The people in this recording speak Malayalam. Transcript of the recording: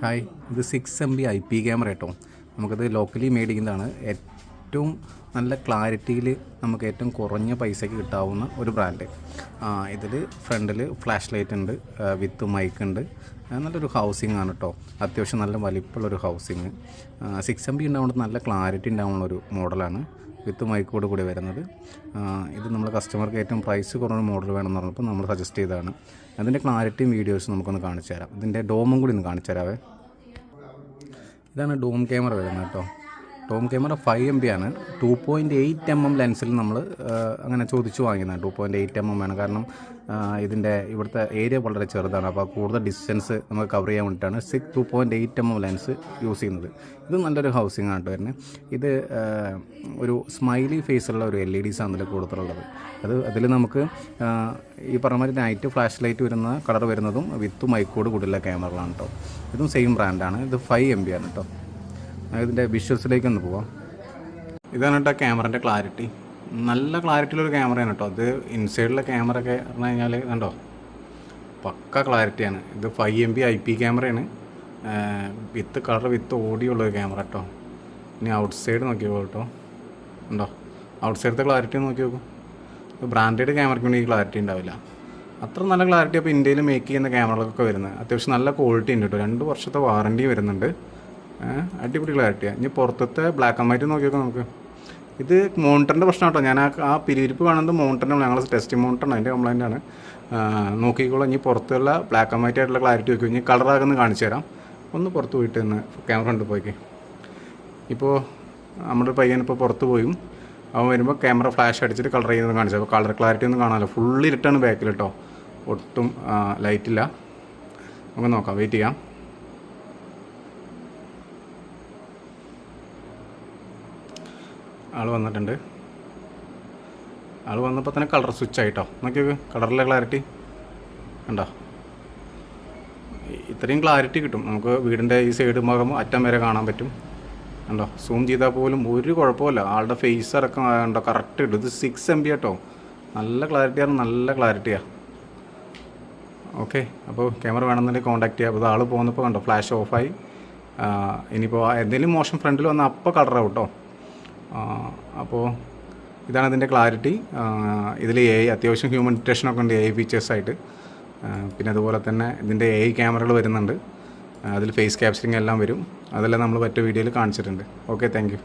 ഹായ് ഇത് six M B I P camera കേട്ടോ നമുക്കത് ലോക്കലി മേടിക്കുന്നതാണ് ഏറ്റവും നല്ല ക്ലാരിറ്റിയിൽ നമുക്ക് ഏറ്റവും കുറഞ്ഞ പൈസയ്ക്ക് കിട്ടാവുന്ന ഒരു ബ്രാൻഡ് ഇതിൽ ഫ്രണ്ടിൽ ഫ്ലാഷ് ലൈറ്റ് ഉണ്ട് വിത്ത് മൈക്ക് ഉണ്ട്. നല്ലൊരു ഹൗസിംഗ് ആണ് കേട്ടോ അത്യാവശ്യം നല്ല വലിപ്പമുള്ളൊരു ഹൗസിങ് സിക്സ് എം ബി ഉണ്ടാവുന്നത് നല്ല ക്ലാരിറ്റി ഉണ്ടാവുന്ന ഒരു മോഡലാണ് വിത്ത് മൈക്കോട് കൂടി വരുന്നത്. ഇത് നമ്മൾ കസ്റ്റമർക്ക് ഏറ്റവും പ്രൈസ് കുറഞ്ഞ മോഡൽ വേണമെന്ന് പറഞ്ഞപ്പോൾ നമ്മൾ സജസ്റ്റ് ചെയ്തതാണ്. അതിന്റെ ക്ലാരിറ്റിയും വീഡിയോസും നമുക്കൊന്ന് കാണിച്ചു തരാം ഇതിന്റെ ഡോമും കൂടി ഒന്ന് കാണിച്ചു തരാവേ ഇതാണ് ഡോം ക്യാമറ വരുന്നത് കേട്ടോ. Dome camera five M B ആണ്. Two point eight M M ലെൻസിൽ നമ്മൾ അങ്ങനെ ചോദിച്ചു വാങ്ങിയതാണ് two point eight M M ആണ്. കാരണം ഇതിന്റെ ഇവിടുത്തെ ഏരിയ വളരെ ചെറുതാണ്. അപ്പോൾ കൂടുതൽ ഡിസ്റ്റൻസ് നമുക്ക് കവർ ചെയ്യാൻ വേണ്ടിയിട്ടാണ് six two point eight M M lens use ചെയ്യുന്നത്. ഇത് നല്ലൊരു ഹൗസിംഗ് ആണ് കേട്ടോ വരുന്നത് ഇത് ഒരു സ്മൈലി ഫേസുള്ള ഒരു എൽ ഇ ഡി ആണ് കൂടുതലുള്ളത്. അത് അതിൽ നമുക്ക് ഈ പറഞ്ഞ മാതിരി നൈറ്റ് ഫ്ലാഷ് ലൈറ്റ് വരുന്ന കളർ വരുന്നതും വിത്ത് മൈക്കോട് കൂടിയുള്ള ക്യാമറകളാണ് കേട്ടോ. ഇതും സെയിം ബ്രാൻഡാണ് ഇത് ഫൈവ് എം ബി ആണ് കേട്ടോ. ഇതിന്റെ വിഷ്വൽസിലേക്ക് ഒന്ന് പോവാം. ഇതാണ് കേട്ടോ ക്യാമറന്റെ ക്ലാരിറ്റി നല്ല ക്ലാരിറ്റിയിലൊരു ക്യാമറയാണ് കേട്ടോ. അത് ഇൻസൈഡിലെ ക്യാമറ ഒക്കെ പറഞ്ഞു കഴിഞ്ഞാൽ കണ്ടോ? പക്ക ക്ലാരിറ്റിയാണ് ഇത് five M B I P ക്യാമറയാണ്. വിത്ത് കളർ വിത്ത് ഓഡിയോ ഉള്ളൊരു ക്യാമറ കേട്ടോ. ഇനി ഔട്ട് സൈഡ് നോക്കിയോ കേട്ടോ. ഉണ്ടോ ഔട്ട് സൈഡത്തെ ക്ലാരിറ്റി നോക്കി നോക്കൂ. ബ്രാൻഡഡ് ക്യാമറയ്ക്ക് വേണ്ടി ഈ ക്ലാരിറ്റി ഉണ്ടാവില്ല. അത്ര നല്ല ക്ലാരിറ്റി അപ്പോൾ ഇന്ത്യയിൽ മേക്ക് ചെയ്യുന്ന ക്യാമറകളൊക്കെ വരുന്നത്. അത്യാവശ്യം നല്ല ക്വാളിറ്റി ഉണ്ട് കേട്ടോ. രണ്ട് വർഷത്തെ വാറണ്ടി വരുന്നുണ്ട്. അടിപൊളി ക്ലാരിറ്റിയാണ് ഇനി പുറത്തത്തെ ബ്ലാക്ക് ആൻഡ് വൈറ്റ് നോക്കിയൊക്കെ നമുക്ക്. ഇത് മോണിറ്ററിന്റെ പ്രശ്നം കേട്ടോ. ഞാൻ ആ പിരിവിരിപ്പ് കാണുന്നത് മോണിറ്ററിന്റെ ഞങ്ങൾ ടെസ്റ്റ് മോണിറ്ററാണ് അതിന്റെ കംപ്ലൈന്റ് ആണ്. നോക്കിക്കോളാം. ഇനി പുറത്തുള്ള ബ്ലാക്ക് ആൻഡ് വൈറ്റ് ആയിട്ടുള്ള ക്ലാരിറ്റി നോക്കി ഇനി കളറാകുന്ന കാണിച്ചു തരാം. ഒന്ന് പുറത്ത് പോയിട്ട് ഇന്ന് ക്യാമറ കൊണ്ട് പോയിക്കേ. ഇപ്പോൾ നമ്മുടെ പയ്യൻ ഇപ്പോൾ പുറത്ത് പോയും. അവൻ വരുമ്പോൾ ക്യാമറ ഫ്ലാഷ് അടിച്ചിട്ട് കളർ ചെയ്യുന്നത് കാണിച്ചു. അപ്പോൾ കളർ ക്ലാരിറ്റി ഒന്നും കാണാമല്ലോ ഫുൾ ഇരുട്ടാണ് ബാക്കിൽ കേട്ടോ. ഒട്ടും ലൈറ്റില്ല നമുക്ക് നോക്കാം. വെയിറ്റ് ചെയ്യാം. ആൾ വന്നിട്ടുണ്ട്. ആൾ വന്നപ്പോൾ തന്നെ കളർ സ്വിച്ച് ആയിട്ടോ. നോക്കി നോക്ക് കളറിലെ ക്ലാരിറ്റി ഉണ്ടോ ഇത്രയും ക്ലാരിറ്റി കിട്ടും. നമുക്ക് വീടിന്റെ ഈ സൈഡ് ഭാഗം അറ്റം വരെ കാണാൻ പറ്റും. ഉണ്ടോ സൂം ചെയ്താൽ പോലും ഒരു കുഴപ്പമില്ല ആളുടെ ഫേസ് അടക്കം ഉണ്ടോ കറക്റ്റ് കിട്ടും ഇത് സിക്സ് എം ബി കേട്ടോ നല്ല ക്ലാരിറ്റിയാണ് നല്ല ക്ലാരിറ്റിയാണ് ഓക്കെ അപ്പോൾ ക്യാമറ വേണമെന്നുണ്ടെങ്കിൽ കോൺടാക്ട് ചെയ്യാം. അപ്പോൾ ആൾ പോകുന്നപ്പോൾ കണ്ടോ ഫ്ലാഷ് ഓഫായി ഇനിയിപ്പോൾ എന്തെങ്കിലും മോശം ഫ്രണ്ടിൽ വന്നാൽ അപ്പോൾ കളറാവും കേട്ടോ അപ്പോൾ ഇതാണ് ഇതിന്റെ ക്ലാരിറ്റി ഇതിൽ എ ഐ അത്യാവശ്യം ഹ്യൂമൻ ഡിറ്റക്ഷനൊക്കെ ഉണ്ട് എ ഐ ഫീച്ചേഴ്സായിട്ട് പിന്നെ അതുപോലെ തന്നെ ഇതിന്റെ എ ഐ ക്യാമറകൾ വരുന്നുണ്ട്. അതിൽ ഫേസ് ക്യാപ്ചറിങ് എല്ലാം വരും. അതെല്ലാം നമ്മൾ മറ്റു വീഡിയോയിൽ കാണിച്ചിട്ടുണ്ട്. Okay thank